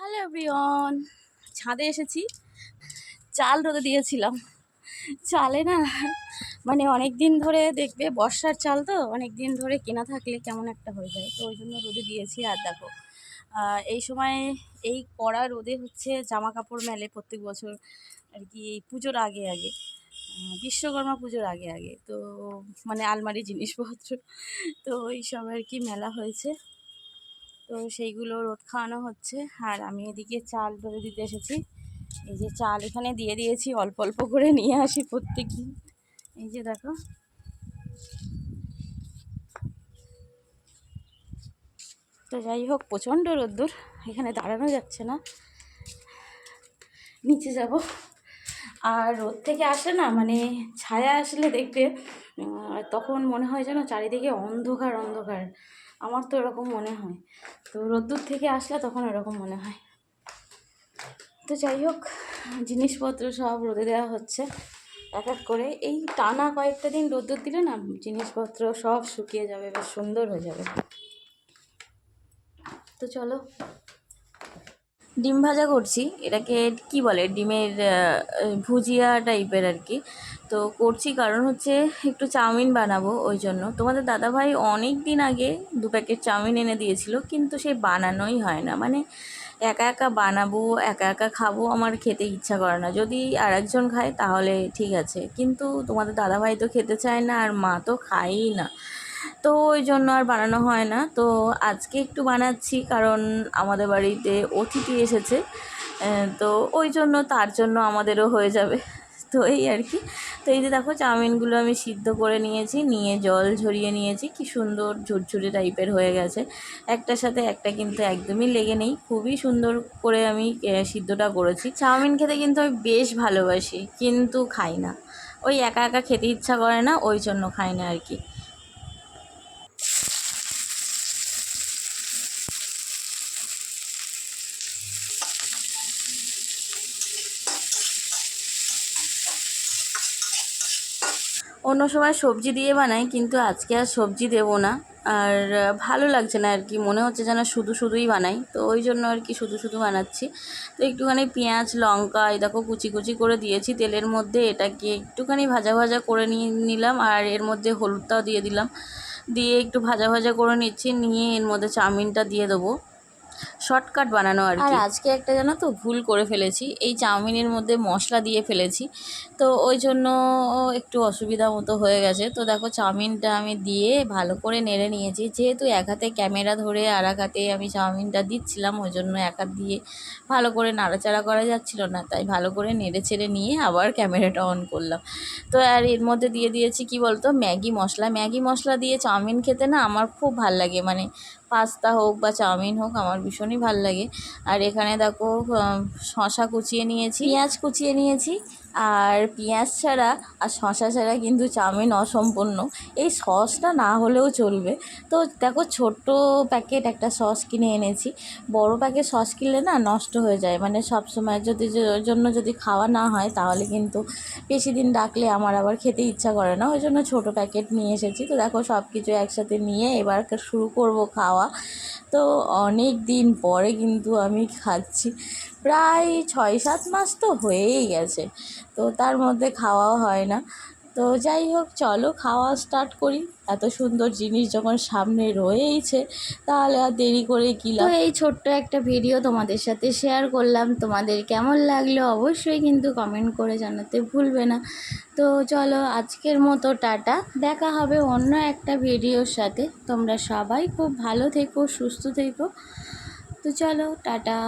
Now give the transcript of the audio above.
Hello everyone ছাদে এসেছি। চাল রোদে দিয়েছিলাম। চালে না মানে অনেক দিন ধরে দেখবে বর্ষার চাল তো অনেক দিন ধরে কেনা থাকলে কেমন একটা হয়ে যায়। তো ওই জন্য রোদে দিয়েছি। আর দেখো এই সময় এই কড়া রোদে হচ্ছে জামা কাপড় মেলে প্রত্যেক বছর, আর কি এই পুজোর আগে আগে বিশ্বকর্মা পুজোর আগে আগে। তো মানে আলমারি জিনিসপত্র, তো এইসব আর কি মেলা হয়েছে। তো সেইগুলো রোদ খাওয়ানো হচ্ছে। আর আমি এদিকে চাল রোদে দিতে এসেছি। এই যে চাল এখানে দিয়ে দিয়েছি, অল্প অল্প করে নিয়ে আসি প্রত্যেক দিন এই যে দেখো। তো যাই হোক, প্রচণ্ড রোদ্দুর, এখানে দাঁড়ানো যাচ্ছে না। নিচে যাব। আর রোদ থেকে আসে না মানে ছায়া আসলে দেখবে তখন মনে হয় যেন চারিদিকে অন্ধকার অন্ধকার। আমার তো এরকম মনে হয়। তো রোদ্দুর থেকে আসলে তখন এরকম মনে হয়। তো যাই হোক, জিনিসপত্র সব রোদে দেওয়া হচ্ছে। এক এক করে এই টানা কয়েকটা দিন রোদ্দুর দিলে না জিনিসপত্র সব শুকিয়ে যাবে বেশ সুন্দর হয়ে যাবে। তো চলো ডিম ভাজা করছি। এটাকে কি বলে? ডিমের ভুজিয়া টাইপের আর কি। তো করছি কারণ হচ্ছে একটু চাউমিন বানাবো ওই জন্য। তোমাদের দাদাভাই অনেক দিন আগে দু প্যাকেট চাউমিন এনে দিয়েছিল, কিন্তু সেই বানানোই হয় না। মানে একা একা বানাবো, একা একা খাব আমার খেতে ইচ্ছা করে না। যদি আর একজন খায় তাহলে ঠিক আছে। কিন্তু তোমাদের দাদাভাই তো খেতে চায় না আর মা তো খায়ই না। তো ওই জন্য আর বানানো হয় না। তো আজকে একটু বানাচ্ছি কারণ আমাদের বাড়িতে অতিথি এসেছে। তো ওই জন্য তার জন্য আমাদেরও হয়ে যাবে। তো এই আর কি। তো এই যে দেখো চাউমিনগুলো আমি সিদ্ধ করে নিয়েছি, নিয়ে জল ঝরিয়ে নিয়েছি। কি সুন্দর ঝুরঝুরে টাইপের হয়ে গেছে। একটার সাথে একটা কিন্তু একদমই লেগে নেই। খুবই সুন্দর করে আমি সিদ্ধটা করেছি। চাউমিন খেতে কিন্তু আমি বেশ ভালোবাসি, কিন্তু খাই না। ওই একা একা খেতে ইচ্ছা করে না, ওই জন্য খাই না আর কি। অন্য সময় সবজি দিয়ে বানাই, কিন্তু আজকে আর সবজি দেবো না। আর ভালো লাগছে না আর কি। মনে হচ্ছে যেন শুধু শুধুই বানাই। তো ওই জন্য আর কি শুধু শুধু বানাচ্ছি। তো একটুখানি পেঁয়াজ, লঙ্কা, এই দেখো কুচি কুচি করে দিয়েছি তেলের মধ্যে। এটাকে একটুখানি ভাজা ভাজা করে নিয়ে নিলাম। আর এর মধ্যে হলুদটাও দিয়ে দিলাম। দিয়ে একটু ভাজা ভাজা করে নিচ্ছি। নিয়ে এর মধ্যে চাউমিনটা দিয়ে দেবো। শর্টকাট বানানো আর আর আজকে একটা জানো তো ভুল করে ফেলেছি। এই চাউমিনের মধ্যে মশলা দিয়ে ফেলেছি। তো ওই জন্য একটু অসুবিধা মতো হয়ে গেছে। তো দেখো চাউমিনটা আমি দিয়ে ভালো করে নেড়ে নিয়েছি। যেহেতু এক হাতে ক্যামেরা ধরে আর এক হাতে আমি চাউমিনটা দিচ্ছিলাম ওই জন্য এক হাত দিয়ে ভালো করে নাড়াচাড়া করা যাচ্ছিল না। তাই ভালো করে নেড়ে ছেড়ে নিয়ে আবার ক্যামেরাটা অন করলাম। তো আর এর মধ্যে দিয়ে দিয়েছি কি বলতো? ম্যাগি মশলা। ম্যাগি মশলা দিয়ে চাউমিন খেতে না আমার খুব ভালো লাগে। মানে পাস্তা হোক বা চাউমিন হোক, আমার ভীষণই ভালো লাগে। আর এখানে দেখো শশা কুচিয়ে নিয়েছি। পেঁয়াজ কুচিয়ে নিয়েছি। আর পেঁয়াজ ছাড়া আর শশা ছাড়া কিন্তু চাউমিন অসম্পূর্ণ। এই সসটা না হলেও চলবে। তো দেখো ছোট্ট প্যাকেট একটা সস কিনে এনেছি। বড় প্যাকেট সস কিনলে না নষ্ট হয়ে যায়। মানে সব সময় যদি জন্য যদি খাওয়া না হয় তাহলে কিন্তু বেশি দিন ডাকলে আমার আবার খেতে ইচ্ছা করে না। ওই জন্য ছোটো প্যাকেট নিয়ে এসেছি। তো দেখো সব কিছু একসাথে নিয়ে এবার শুরু করব খাওয়া। তো অনেক দিন পরে কিন্তু আমি খাচ্ছি। প্রায় ছয় সাত মাস তো হয়েই গেছে। তো তার মধ্যে খাওয়াও হয় না। তো যাই হোক, চলো খাওয়া স্টার্ট করি। এত সুন্দর জিনিস যখন সামনে রয়েইছে, তাহলে আর দেরি করে কি? তো এই ছোট্ট একটা ভিডিও তোমাদের সাথে শেয়ার করলাম। তোমাদের কেমন লাগল অবশ্যই কিন্তু কমেন্ট করে জানাতে ভুলবে না। তো চলো আজকের মতো, টাটা। দেখা হবে অন্য একটা ভিডিওর সাথে। তোমরা সবাই খুব ভালো থেকো, সুস্থ থেকো। তো চলো, টাটা।